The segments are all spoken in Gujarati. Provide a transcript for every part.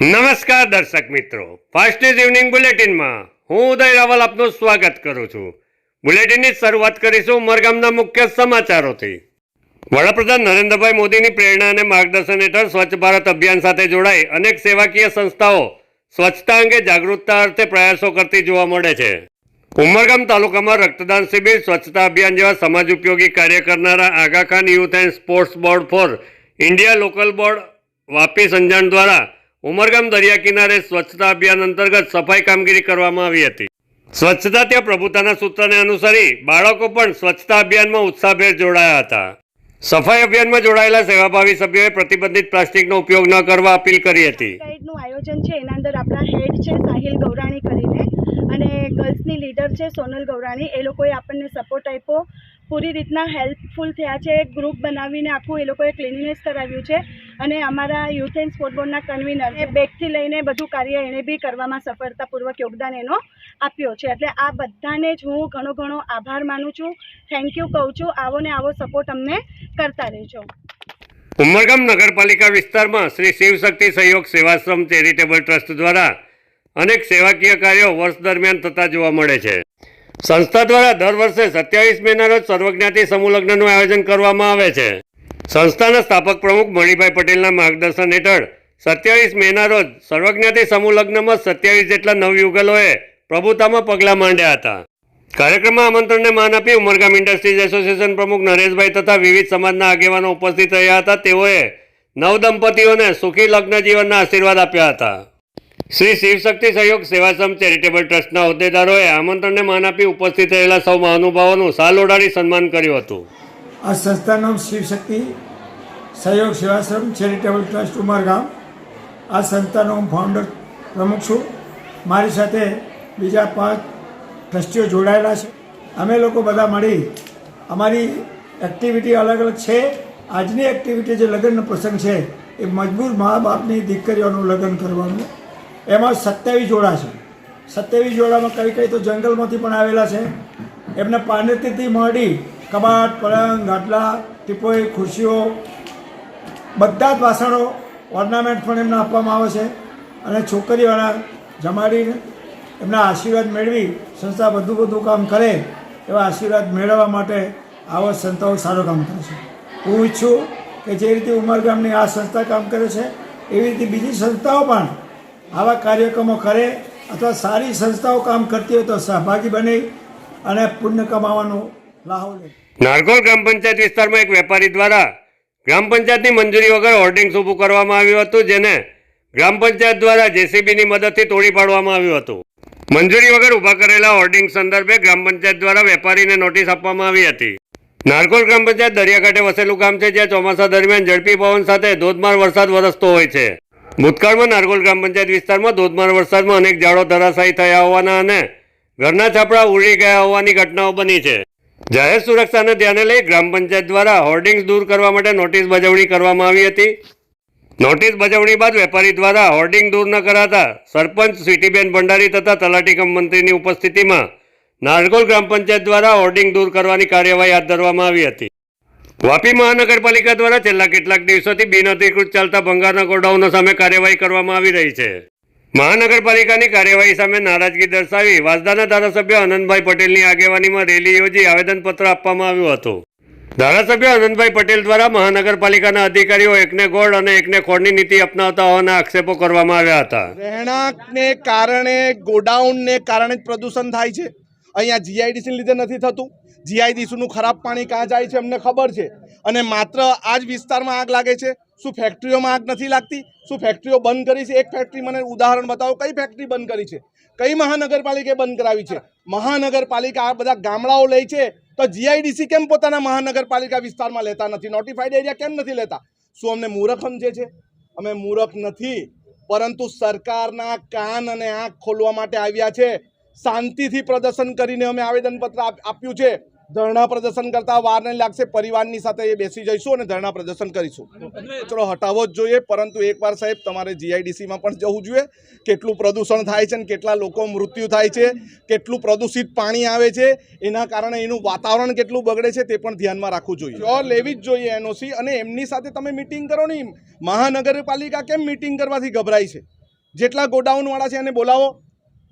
નમસ્કાર દર્શક મિત્રો. ફાસ્ટ ન્યૂઝ ઇવનિંગ બુલેટિનમાં હું ઉદય રાવલ આપનું સ્વાગત કરું છું. બુલેટિનની શરૂઆત કરીશું ઉમરગામના મુખ્ય સમાચારોથી. વડાપ્રધાન નરેન્દ્રભાઈ મોદીની પ્રેરણા અને માર્ગદર્શન હેઠળ સ્વચ્છ ભારત અભિયાન સાથે જોડાઈ અનેક સેવાકીય સંસ્થાઓ સ્વચ્છતા અંગે જાગૃતતા અર્થે પ્રયાસો કરતી જોવા મળે છે. ઉમરગામ તાલુકામાં રક્તદાન શિબિર, સ્વચ્છતા અભિયાન જેવા સમાજ ઉપયોગી કાર્ય કરનારા Aga Khan youth and sports board for India local board Vapi Sanjan દ્વારા ઉમરગામ દરિયા કિનારે સ્વચ્છતા અભિયાન અંતર્ગત સફાઈ કામગીરી કરવામાં આવી હતી. સ્વચ્છતા ત્યાં પ્રભુતાના સૂત્રને અનુસરી બાળકો પણ સ્વચ્છતા અભિયાનમાં ઉત્સાહભેર જોડાયા હતા. સફાઈ અભિયાનમાં જોડાયેલા સેવાભાવી સભ્યોએ પ્રતિબંધિત પ્લાસ્ટિકનો ઉપયોગ ન કરવા અપીલ કરી હતી. આયોજન છે, એના અંદર આપણા હેડ છે, સાહિલ ગૌરાણી કરીને, અને ગર્લ્સની લીડર છે, સોનલ ગૌરાણી. એ લોકોએ આપણને સપોર્ટ આપ્યો. પૂરી રીતના હેલ્પફુલ થયા છે. એક ગ્રુપ બનાવીને આખું એ લોકોએ ક્લિનિનેસ કરાવ્યું છે અને અમારા યુથ એન્ડ સ્પોર્ટ બોર્ડના કન્વીનર એ બેગથી લઈને બધું કાર્ય એણે બી કરવામાં સફળતાપૂર્વક યોગદાન એનો આપ્યો છે. એટલે આ બધાને જ હું ઘણો ઘણો આભાર માનું છું. થેન્ક યુ કહું છું. આવો ને આવો સપોર્ટ અમને કરતા રહેજો. ઉમરગામ નગરપાલિકા વિસ્તારમાં શ્રી શિવશક્તિ સહયોગ સેવાશ્રમ ચેરિટેબલ ટ્રસ્ટ દ્વારા અનેક સેવાકીય કાર્યો વર્ષ દરમિયાન થતા જોવા મળે છે. સંસ્થા દ્વારા દર વર્ષે સત્યાવીસ મેના રોજ સર્વજ્ઞાતિ સમૂહલગ્નનું આયોજન કરવામાં આવે છે. સંસ્થાના સ્થાપક પ્રમુખ મણિભાઈ પટેલના માર્ગદર્શન હેઠળ સત્યાવીસ મેના રોજ સર્વજ્ઞાતિ સમૂહલગ્નમાં સત્યાવીસ જેટલા નવયુગલોએ પ્રભુતામાં પગલાં માંડ્યા હતા. કાર્યક્રમમાં આમંત્રણને માન આપી ઉમરગામ ઇન્ડસ્ટ્રીઝ એસોસિએશન પ્રમુખ નરેશભાઈ તથા વિવિધ સમાજના આગેવાનો ઉપસ્થિત રહ્યા હતા. તેઓએ નવ દંપતીઓને સુખી લગ્ન જીવનના આશીર્વાદ આપ્યા હતા. શ્રી શિવશક્તિ સહયોગ સેવાસમ ચેરિટેબલ ટ્રસ્ટના હોદ્દેદારોએ આમંત્રણને માન આપી ઉપસ્થિત રહેલા સૌ મહાનુભાવોનું સાલ ઓઢાડી સન્માન કર્યું હતું. આ સંસ્થાનું નામ શિવશક્તિ સહયોગ સેવાશ્રમ ચેરિટેબલ ટ્રસ્ટ ઉમરગામ આ સંસ્થાનો હું ફાઉન્ડર પ્રમુખ છું. મારી સાથે બીજા પાંચ ટ્રસ્ટીઓ જોડાયેલા છે. અમે લોકો બધા મળી અમારી એક્ટિવિટી અલગ અલગ છે. આજની એક્ટિવિટી જે લગ્નનો પ્રસંગ છે, એ મજબૂર મા બાપની દીકરીઓનું લગ્ન કરવાનું એમાં સત્યાવીસ જોડા છે. સત્યાવીસ જોડામાં કઈ કઈ તો જંગલમાંથી પણ આવેલા છે. એમને પાનેતીથી મળી કબાટ, પલંગ, ગાટલા, ટીપોઈ, ખુરશીઓ, બધા જ વાસણો ઓર્નામેન્ટ પણ એમને આપવામાં આવે છે. અને છોકરીઓના જમાડીને એમના આશીર્વાદ મેળવી સંસ્થા બધું બધું કામ કરે એવા આશીર્વાદ મેળવવા માટે આવા સંસ્થાઓ સારું કામ કરે છે. હું ઈચ્છું કે જે રીતે ઉમરગામની આ સંસ્થા કામ કરે છે, એવી રીતે બીજી સંસ્થાઓ પણ આવા કાર્યક્રમો કરે અથવા સારી સંસ્થાઓ કામ કરતી હોય તો સહભાગી બને અને પુણ્ય કમાવાનો લાહો લે. નારગોલ ગ્રામ પંચાયત વિસ્તારમાં એક વેપારી દ્વારા ગ્રામ પંચાયતની મંજૂરી વગર હોર્ડિંગ્સ ઊભું કરવામાં આવ્યું હતું, જેને ગ્રામ પંચાયત દ્વારા જેસીબીની મદદથી તોડી પાડવામાં આવ્યું હતું. મંજૂરી વગર ઊભા કરેલા હોર્ડિંગ સંદર્ભે ગ્રામ પંચાયત દ્વારા વેપારીને નોટિસ આપવામાં આવી હતી. નારકોલ ગ્રામ પંચાયત દરિયાકાંઠે વસેલું ગામ છે, જ્યાં ચોમાસા દરમિયાન ઝડપી પવન સાથે ધોધમાર વરસાદ વરસતો હોય છે. ભૂતકાળમાં નારગોલ ગ્રામ પંચાયત વિસ્તારમાં ધોધમાર વરસાદમાં અનેક ઝાડો ધરાશાયી થયા હોવાના અને ઘરના છાપડા ઉડી ગયા હોવાની ઘટનાઓ બની છે. જાહેર સુરક્ષાને ધ્યાને લઈ ગ્રામ પંચાયત દ્વારા હોર્ડિંગ્સ દૂર કરવા માટે નોટિસ બજવણી કરવામાં આવી હતી. નોટિસ બજવણી બાદ વેપારી દ્વારા હોર્ડિંગ દૂર ન કરાતા સરપંચ સ્વીટીબેન ભંડારી તથા તલાટી કમ મંત્રીની ઉપસ્થિતિમાં નારગોલ ગ્રામ પંચાયત દ્વારા હોર્ડિંગ દૂર કરવાની કાર્યવાહી હાથ ધરવામાં આવી હતી. વાપી મહાનગરપાલિકા દ્વારા છેલ્લા કેટલાક દિવસોથી બિનઅધિકૃત ચાલતા ભંગારના ગોડાઉનો સામે કાર્યવાહી કરવામાં આવી રહી છે. મહાનગરપાલિકાની કાર્યવાહી સામે નારાજગી દર્શાવી વાસદાના ધારાસભ્ય આનંદભાઈ પટેલની આગેવાનીમાં રેલી યોજી આવેદનપત્ર આપવામાં આવ્યું હતું. ધારાસભ્ય આનંદભાઈ પટેલ દ્વારા મહાનગરપાલિકાના અધિકારીઓ એકને ગોળ અને એકને ખોળની નીતિ અપનાવતા હોવાના આક્ષેપો કરવામાં આવ્યા હતા. રહેણાંકને કારણે, ગોડાઉનને કારણે જ પ્રદૂષણ થાય છે. અહીંયા જીઆઈડીસી લીધે નથી થતું. જીઆઈડીસીનું ખરાબ પાણી ક્યાં જાય છે અમને ખબર છે. અને માત્ર આ જ વિસ્તારમાં આગ લાગે છે. શું ફેક્ટરીઓમાં આગ નથી લાગતી? શું ફેક્ટરીઓ બંધ કરી છે? એક ફેક્ટરી મને ઉદાહરણ બતાવો, કઈ ફેક્ટરી બંધ કરી છે? કઈ મહાનગરપાલિકાએ બંધ કરાવી છે? મહાનગરપાલિકા આ બધા ગામડાઓ લે છે તો જીઆઈડીસી કેમ પોતાના મહાનગરપાલિકા વિસ્તારમાં લેતા નથી? નોટિફાઈડ એરિયા કેમ નથી લેતા? શું અમને મૂરખ સમજે છે? અમે મૂરખ નથી, પરંતુ સરકારના કાન અને આંખ ખોલવા માટે આવ્યા છે. શાંતિથી પ્રદર્શન કરીને અમે આવેદનપત્ર આપ- આપ્યું છે. ધરણા પ્રદર્શન કરતા વાર નહીં લાગશે, પરિવારની સાથે એ બેસી જઈશું અને ધરણા પ્રદર્શન કરીશું. કચરો હટાવવો જ જોઈએ, પરંતુ એકવાર સાહેબ, તમારે જીઆઈડીસીમાં પણ જવું જોઈએ. કેટલું પ્રદૂષણ થાય છે અને કેટલા લોકો મૃત્યુ થાય છે, કેટલું પ્રદૂષિત પાણી આવે છે, એના કારણે એનું વાતાવરણ કેટલું બગડે છે તે પણ ધ્યાનમાં રાખવું જોઈએ. જો લેવી જ જોઈએ એનઓસી અને એમની સાથે તમે મિટિંગ કરો નહીં મહાનગરપાલિકા કેમ મિટિંગ કરવાથી ગભરાય છે? જેટલા ગોડાઉનવાળા છે એને બોલાવો.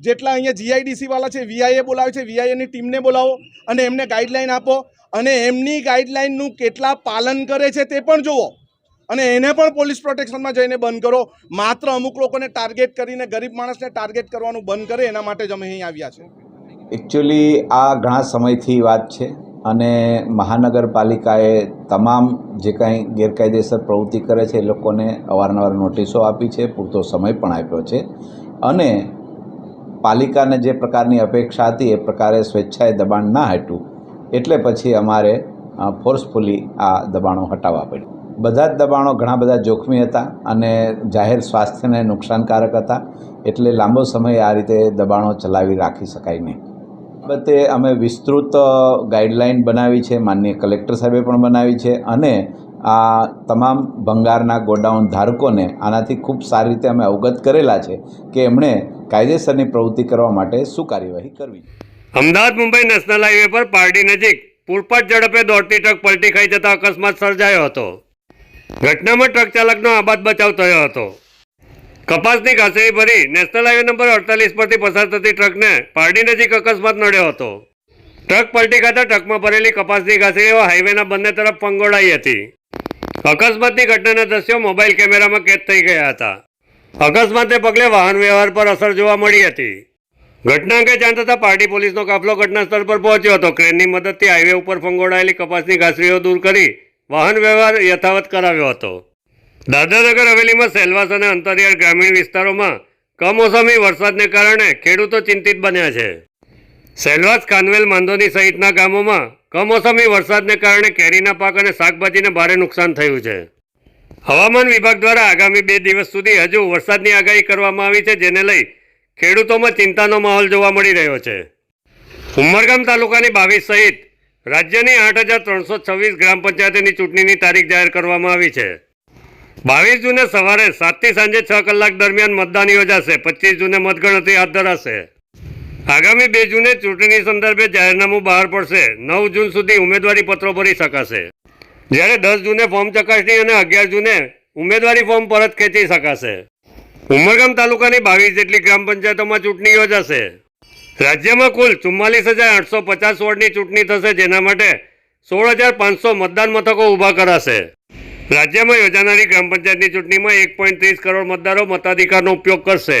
જેટલા અહીંયા જીઆઈડીસી વાળા છે વીઆઈએ બોલાવે છે વીઆઈએની ટીમને બોલાવો અને એમને ગાઈડલાઈન આપો અને એમની ગાઈડલાઈનનું કેટલા પાલન કરે છે તે પણ જુઓ. અને એને પણ પોલીસ પ્રોટેક્શનમાં જઈને બંધ કરો. માત્ર અમુક લોકોને ટાર્ગેટ કરીને, ગરીબ માણસને ટાર્ગેટ કરવાનું બંધ કરે, એના માટે જ અમે અહીં આવ્યા છે. એકચ્યુઅલી આ ઘણા સમયથી વાત છે અને મહાનગરપાલિકાએ તમામ જે કાંઈ ગેરકાયદેસર પ્રવૃત્તિ કરે છે એ લોકોને અવારનવાર નોટિસો આપી છે, પૂરતો સમય પણ આપ્યો છે. અને પાલિકાને જે પ્રકારની અપેક્ષા હતી એ પ્રકારે સ્વેચ્છાએ દબાણ ના હટ્યું એટલે પછી અમારે ફોર્સફુલી આ દબાણો હટાવવા પડ્યું. બધા જ દબાણો ઘણા બધા જોખમી હતા અને જાહેર સ્વાસ્થ્યને નુકસાનકારક હતા. એટલે લાંબો સમય આ રીતે દબાણો ચલાવી રાખી શકાય નહીં. બાબતે અમે વિસ્તૃત ગાઈડલાઇન બનાવી છે. માનનીય કલેક્ટર સાહેબે પણ બનાવી છે અને આ તમામ ભંગારના ગોડાઉન ધારકોને આનાથી ખૂબ સારી રીતે અમે અવગત કરેલા છે કે એમણે કાયદેસરની પ્રવૃત્તિ કરવા માટે શું કાર્યવાહી કરવી. અમદાવાદ મુંબઈ નેશનલ હાઈવે પર પારડી નજીક પૂરપાટ ઝડપે દોડતી ટ્રક પલટી ખાઈ જતા અકસ્માત સર્જાયો હતો. ઘટનામાં ટ્રક ચાલકનો આબાદ બચાવ થયો હતો. કપાસની ઘાસરી ભરી નેશનલ હાઈવે નંબર અડતાલીસ પરથી પસાર થતી ટ્રકને પારડી નજીક અકસ્માત નડ્યો હતો. ટ્રક પલટી ખાતા ટ્રકમાં ભરેલી કપાસની ઘાસરીઓ હાઈવેના બંને તરફ પંગોળાઈ હતી. અકસ્માતની ઘટનાના દ્રશ્યો મોબાઈલ કેમેરામાં કેદ થઈ ગયા હતા. અકસ્માતને પગલે વાહન વ્યવહાર પર અસર જોવા મળી હતી. ઘટના અંગે જાણ થતાં પાર્ટી પોલીસનો કાફલો ઘટના સ્થળ પર પહોંચ્યો હતો. ક્રેનની મદદથી હાઈવે ઉપર ફંગોળાયેલી કપાસની ઘાસરીઓ દૂર કરી વાહન વ્યવહાર યથાવત કરાવ્યો હતો. દાદરાનગર હવેલીમાં સેલવાસ અને અંતરિયાળ ગ્રામીણ વિસ્તારોમાં કમોસમી વરસાદને કારણે ખેડૂતો ચિંતિત બન્યા છે. સેલવાસ, કાનવેલ, માંદોની સહિતના ગામોમાં કમોસમી વરસાદને કારણે કેરીના પાક અને શાકભાજીને ભારે નુકસાન થયું છે. હવામાન વિભાગ દ્વારા આગામી બે દિવસ સુધી હજુ વરસાદની આગાહી કરવામાં આવી છે, જેને લઈ ખેડૂતોમાં ચિંતાનો માહોલ જોવા મળી રહ્યો છે. ઉમરગામ તાલુકાની બાવીસ સહિત રાજ્યની આઠ હજાર ત્રણસો છવ્વીસ ગ્રામ પંચાયતની ચૂંટણીની તારીખ જાહેર કરવામાં આવી છે. બાવીસ જૂને સવારે સાતથી સાંજે છ કલાક દરમિયાન મતદાન યોજાશે, પચીસ જૂને મતગણતરી હાથ ધરાશે. આગામી બે જૂને ચૂંટણી સંદર્ભે જાહેરનામું બહાર પડશે. નવ જૂન સુધી ઉમેદવારી પત્રો ભરી શકાશે. જ્યારે દસ જૂને ફોર્મ ચકાસણી અને અગિયાર જૂને ઉમેદવારી ફોર્મ પરત ખેંચી શકાશે. ઉમરગામ તાલુકાની બાવીસ જેટલી ગ્રામ પંચાયતોમાં ચૂંટણી યોજાશે. રાજ્યમાં કુલ ચુમ્માલીસ હજાર આઠસો પચાસ વોર્ડની ચૂંટણી થશે, જેના માટે સોળ હજાર પાંચસો મતદાન મથકો ઊભા કરાશે. રાજ્યમાં યોજાનારી ગ્રામ પંચાયતની ચૂંટણીમાં એક પોઈન્ટ ત્રીસ કરોડ મતદારો મતાધિકારનો ઉપયોગ કરશે.